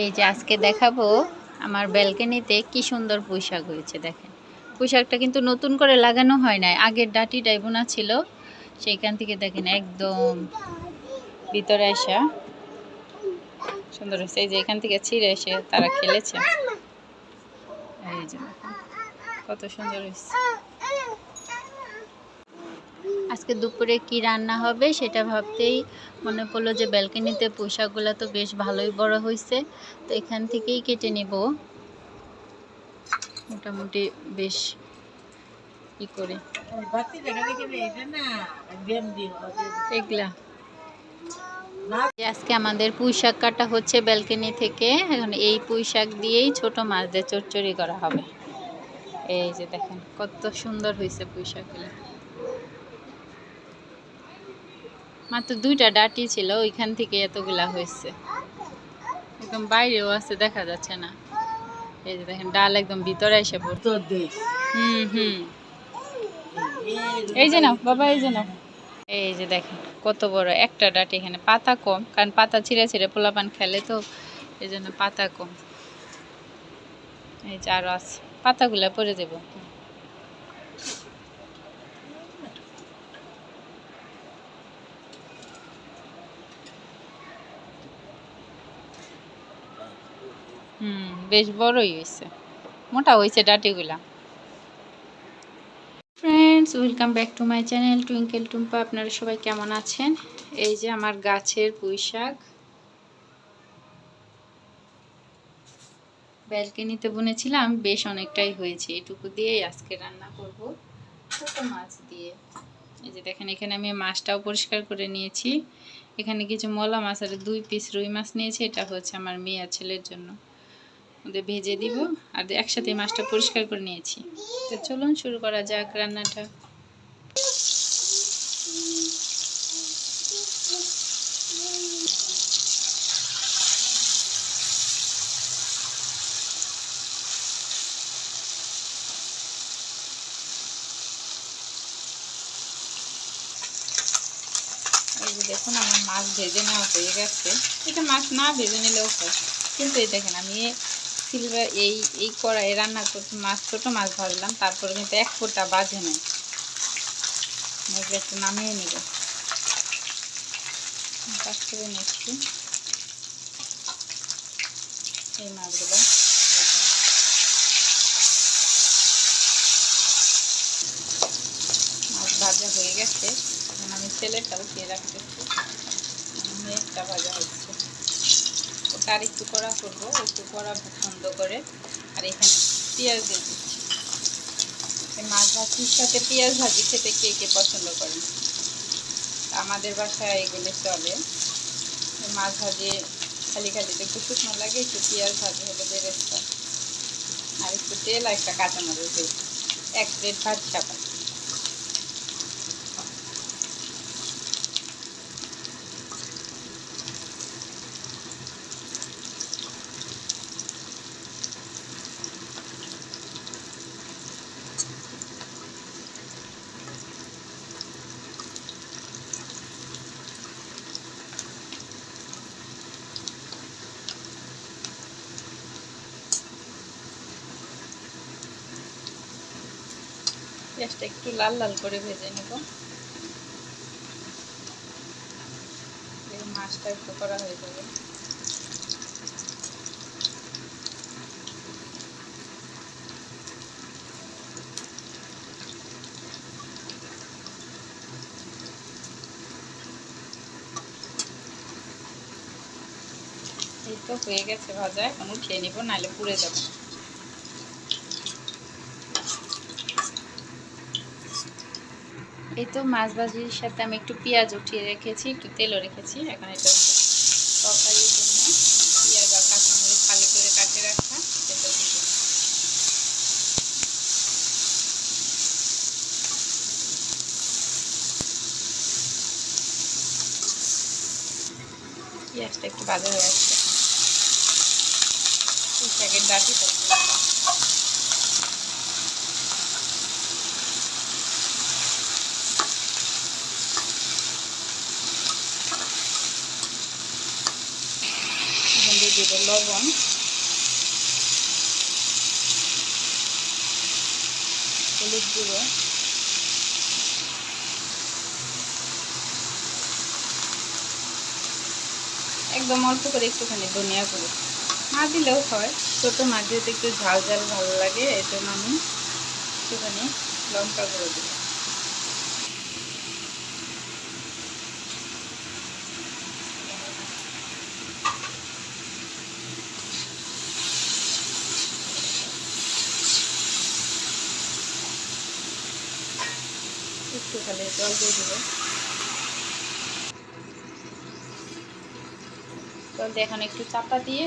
এই যে আজকে দেখাবো আমার ব্যালকনিতে কি সুন্দর পোশাক হয়েছে, দেখেন। পোশাকটা কিন্তু নতুন করে লাগানো হয় নাই, আগের ডাটিটাই বোনা ছিল, সেইখান থেকে দেখেন একদম ভিতরে আসা সুন্দর হয়েছে। এই যে এখান থেকে ছিঁড়ে এসে তারা খেলেছে। এই যে কত সুন্দর হয়েছে। আজকে দুপুরে কি রান্না হবে সেটা ভাবতেই মনে পড়ল যে ব্যালকনিতে পোশাকগুলো তো বেশ ভালোই বড় হয়েছে তো এখান থেকেই কেটে নেব। মোটামুটি বেশ ই করে। আজকে আমাদের পুঁই শাক কাটা হচ্ছে ব্যালকনি থেকে, এখন এই পুঁই শাক দিয়েই ছোট মাছ দিয়ে চচ্চড়ি করা হবে। এই যে দেখেন, কত সুন্দর হয়েছে পুঁই শাকগুলো মাত্র দুইটা ডাটি ছিল ওইখান থেকে এতগুলা হয়েছে। একদম বাইরেও আছে দেখা যাচ্ছে না। এই যে দেখেন ডাল একদম ভিতরে এসে হুম হুম। এই যে নাও বাবা এই যে নাও। এই যে দেখেন কত বড় একটা ডাটি এখানে পাতা কম কারণ পাতা ছিঁড়ে ছিঁড়ে পোলাপান খেলে তো এই জন্য পাতা কম। এই যে আরও আছে পাতাগুলা পরে দেব বেশ বড়ই হয়েছে মোটা হয়েছে ডাটিগুলা। Friends welcome back to my channel twinkle Tumpa আপনারা সবাই কেমন আছেন? এই যে আমার গাছের পুঁই শাক ব্যালকনিতে বুনেছিলাম, বেশ অনেকটাই হয়েছে। এটুকু দিয়েই আজকে রান্না করব। ছোটো মাছ দিয়ে। এই যে দেখেন, এখানে আমি মাছটাও পরিষ্কার করে নিয়েছি। এখানে কিছু মলা মাছ আর দুই পিস রুই মাছ নিয়েছি। এটা হচ্ছে আমার মেয়ে ছেলের জন্য। ওদের ভেজে দিব আর একসাথে মাছটা পরিষ্কার করে নিয়েছি। তো চলুন শুরু করা যাক রান্নাটা। দেখুন আমার মাছ ভেজে নেওয়া হয়ে গেছে। এটা মাছ না ভেজে নিলেও হয়, কিন্তু এই দেখেন আমি সিলভার এই এই কড়াই রান্না করতে মাছ, ছোটো মাছ ভাজলাম তারপরে কিন্তু এক ফোঁটা বাজে এগুলো একটু নামিয়ে নেব। করে নিচ্ছি। এই মাছগুলো। মাছ ভাজা হয়ে গেছে। আমি ছেলেটাও দিয়ে রাখতেছি। মেয়েরটা ভাজা হচ্ছে আর একটু কড়া করব, একটু কড়া পছন্দ করে। আর এখানে পেঁয়াজ দিয়ে দিচ্ছি। মাছ ভাজির সাথে পেঁয়াজ ভাজি খেতে কে কে পছন্দ করেন? আমাদের বাসায় এগুলো চলে। মাছ ভাজি খালি খালি একটু শুকনো লাগে, একটু পেঁয়াজ ভাজি হলে বেরেস্তা। আর একটু তেল আর একটা কাঁচামরিচ এক প্লেট ভাত চাপা পেঁয়াজটা একটু লাল লাল করে ভেজে নেব। মাছটা একটু করা হয়ে যাবে এই তো হয়ে গেছে ভাজা, এখন উঠিয়ে নিব, নাহলে পুড়ে যাবে। এই তো মাছ ভাজির সাথে আমি একটু পেঁয়াজ উঠিয়ে রেখেছি, একটু তেলও রেখেছি। এখন এটা তরকারির জন্য পেঁয়াজ আর কাঁচামরিচ খালি করে কাটে রাখা পেঁয়াজটা একটু ভাজা হয়ে আসছে শাকের ডাটিটা দিয়ে দিলাম। এখন দিয়ে দেবো লবণ। হলুদ গুঁড়ো। একদম অল্প করে একটুখানি ধনিয়া গুঁড়ো। না দিলেও হয়, ছোটো মাছ একটু ঝাল ঝাল ভালো লাগে এই জন্য আমি একটুখানি লঙ্কা গুঁড়ো দিই একটু খালি জল দিয়ে দেবো। জল দিয়ে একটু চাপা দিয়ে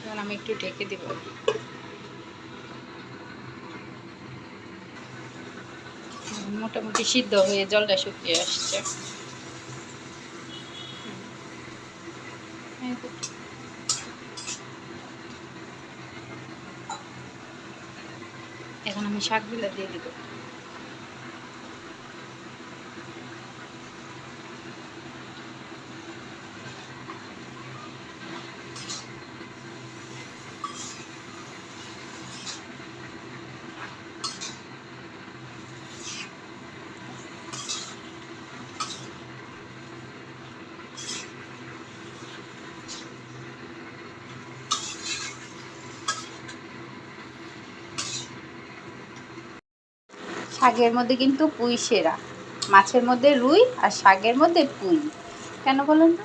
সিদ্ধ আমি একটু ঢেকে দিব। মোটামুটি সিদ্ধ হয়ে জলটা শুকিয়ে আসছে হুম। এই তো। এখন আমি শাকগুলো দিয়ে দিব শাকের মধ্যে কিন্তু পুঁই সেরা। মাছের মধ্যে রুই আর শাকের মধ্যে পুঁই। কেন বলেন তো?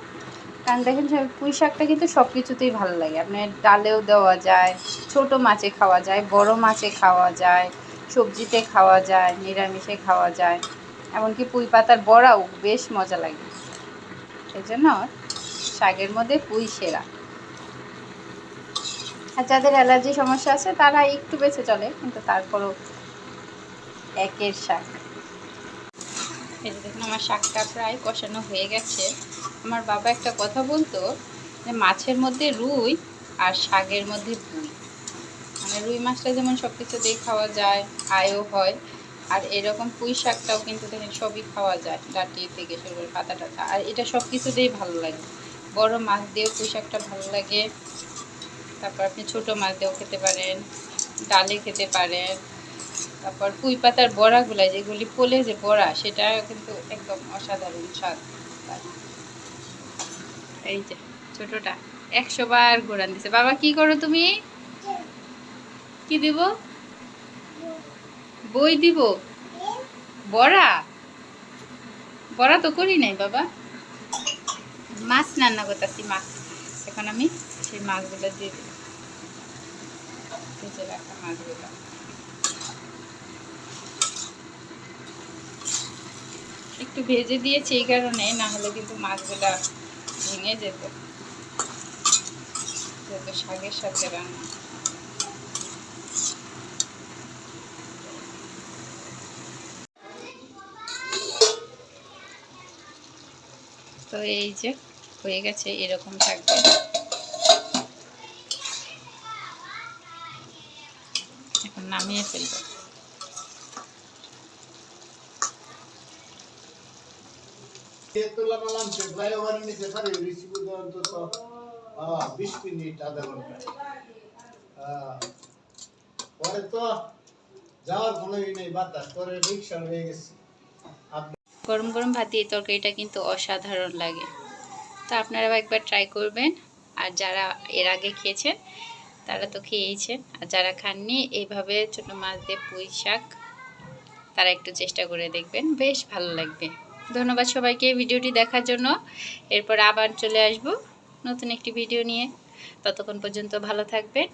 কারণ দেখেন পুঁই শাকটা কিন্তু সব কিছুতেই ভালো লাগে। আপনার ডালেও দেওয়া যায়, ছোট মাছে খাওয়া যায়, বড় মাছে খাওয়া যায়, সবজিতে খাওয়া যায়, নিরামিষে খাওয়া যায়, এমনকি পুঁই পাতার বড়াও বেশ মজা লাগে। সেই জন্য শাকের মধ্যে পুঁই সেরা। আর যাদের অ্যালার্জি সমস্যা আছে, তারা একটু বেঁচে চলে, কিন্তু তারপরও একের শাক। এই দেখুন, আমার শাকটা প্রায় কষানো হয়ে গেছে। আমার বাবা একটা কথা বলতো যে, মাছের মধ্যে রুই আর শাকের মধ্যে পুঁই। মানে রুই মাছটা যেমন সব কিছু দিয়ে খাওয়া যায়, আয়ও হয়, আর এরকম পুঁই শাকটাও কিন্তু দেখেন সবই খাওয়া যায়, ডাটি থেকে শুরু করে পাতা টাতা। আর এটা সব কিছু দিয়েই ভালো লাগে। বড় মাছ দিয়েও পুঁই শাকটা ভালো লাগে। তারপর আপনি ছোট মাছ দিয়েও খেতে পারেন, ডালে খেতে পারেন। তারপর পুঁই পাতার বড়াগুলা, যেগুলি পোলে যে বড়া সেটা কিন্তু একদম অসাধারণ স্বাদ। এই যে, ছোটটা একশো বার ঘোরান দিছে। বাবা, কি করো তুমি? কি দিব? বই দিব? বড়া? বড়া তো করি নাই বাবা। মাছ রান্না করতেছি, মাছ। এখন আমি সেই মাছগুলো দিয়ে দিই ভেজে রাখা মাছগুলো। একটু ভেজে দিয়েছি এই কারণে, না হলে কিন্তু মাছগুলা ভেঙে যেত। শাকের সাথে রান্না। তো এই যে হয়ে গেছে এরকম থাকবে। এখন নামিয়ে ফেলব। গরম গরম ভাত দিয়ে তরকারিটা কিন্তু অসাধারণ লাগে। তো আপনারাও একবার ট্রাই করবেন। আর যারা এর আগে খেয়েছেন, তারা তো খেয়েইছেন। আর যারা খাননি, এইভাবে ছোট মাছ দিয়ে পুঁই শাক, তারা একটু চেষ্টা করে দেখবেন। বেশ ভালো লাগবে। ধন্যবাদ সবাইকে ভিডিওটি দেখার জন্য। এরপর আবার চলে আসব নতুন একটি ভিডিও নিয়ে। ততক্ষণ পর্যন্ত ভালো থাকবেন।